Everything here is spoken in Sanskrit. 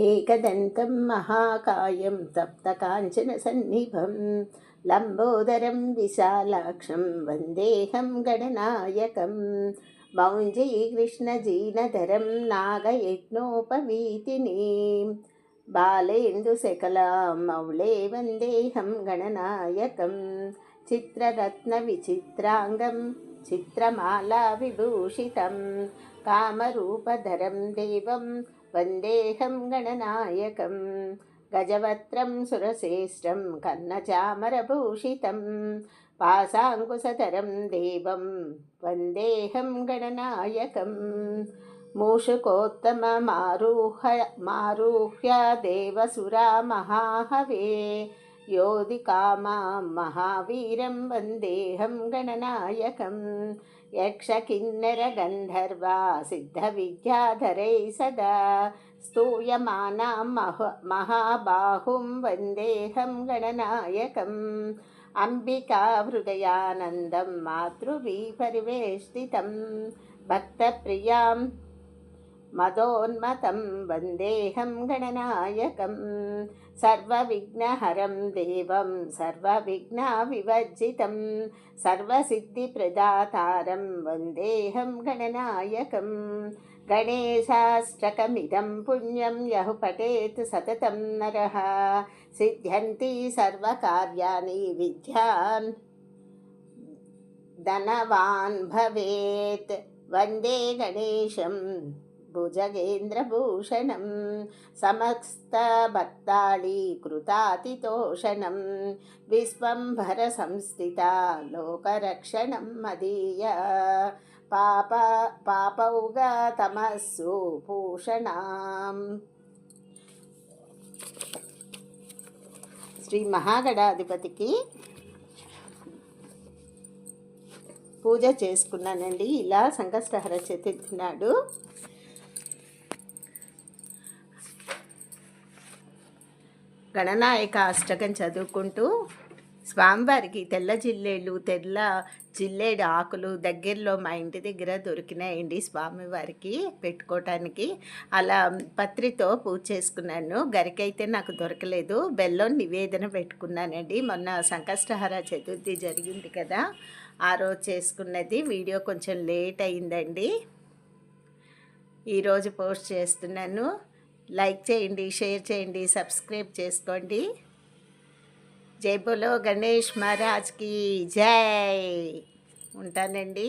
एकदन्तं महाकायं तप्तकाञ्चनसन्निभं लम्बोदरं विशालाक्षं वन्देऽहं गणनायकं मौञ्जीकृष्णजीनधरं नागयज्ञोपवीतिनीं बालेन्दुशकलां मौळे वन्देऽहं गणनायकं चित्ररत्नविचित्राङ्गं चित्रमालाविभूषितं कामरूपधरं देवं वन्देऽहं गणनायकं गजवक्त्रं सुरश्रेष्ठं कर्णचामरभूषितं पासाङ्कुशधरं देवं वन्देऽहं गणनायकं मूषुकोत्तममारुह्य मारुह्य देवसुरा महाहवे योधिकामां महावीरं वन्देऽहं गणनायकं यक्षकिन्नरगन्धर्वा सिद्धविद्याधरै सदा स्तूयमानां मह महाबाहुं वन्देऽहं गणनायकम् अम्बिकाहृदयानन्दं मातृभिपरिवेष्टितं भक्तप्रियां मदोन्मतं वन्देऽहं गणनायकं सर्वविघ्नहरं देवं सर्वविघ्नविवर्जितं सर्वसिद्धिप्रदातारं वन्देऽहं गणनायकं। गणेशाष्टकमिदं पुण्यं यः पठेत् सततं नरः सिद्ध्यन्ति सर्वकार्याणि विद्यान्। धनवान् भवेत् वन्दे गणेशं भुजगेन्द्रभूषणं समस्तभक्तालीकृतातितोषणं विश्वम्भरसंस्थिता लोकरक्षणं मदीय పాప పాపౌగా తమస్సు భూషణాం శ్రీ మహాగణాధిపతికి పూజ చేసుకున్నానండి ఇలా సంకష్టహర చతుర్థి నాడు గణనాయక అష్టకం చదువుకుంటూ స్వామివారికి తెల్ల జిల్లేళ్ళు తెల్ల జిల్లేడు ఆకులు దగ్గరలో మా ఇంటి దగ్గర దొరికినాయండి స్వామివారికి పెట్టుకోవటానికి అలా పత్రితో పూజ చేసుకున్నాను. గరికైతే నాకు దొరకలేదు. బెల్లం నివేదన పెట్టుకున్నానండి. మొన్న సంకష్టహార చతుర్థి జరిగింది కదా ఆ రోజు చేసుకున్నది. వీడియో కొంచెం లేట్ అయిందండి. ఈరోజు పోస్ట్ చేస్తున్నాను. లైక్ చేయండి షేర్ చేయండి సబ్స్క్రైబ్ చేసుకోండి. జై బోలో గణేష్ మహారాజ్కి జై. ఉంటానండి.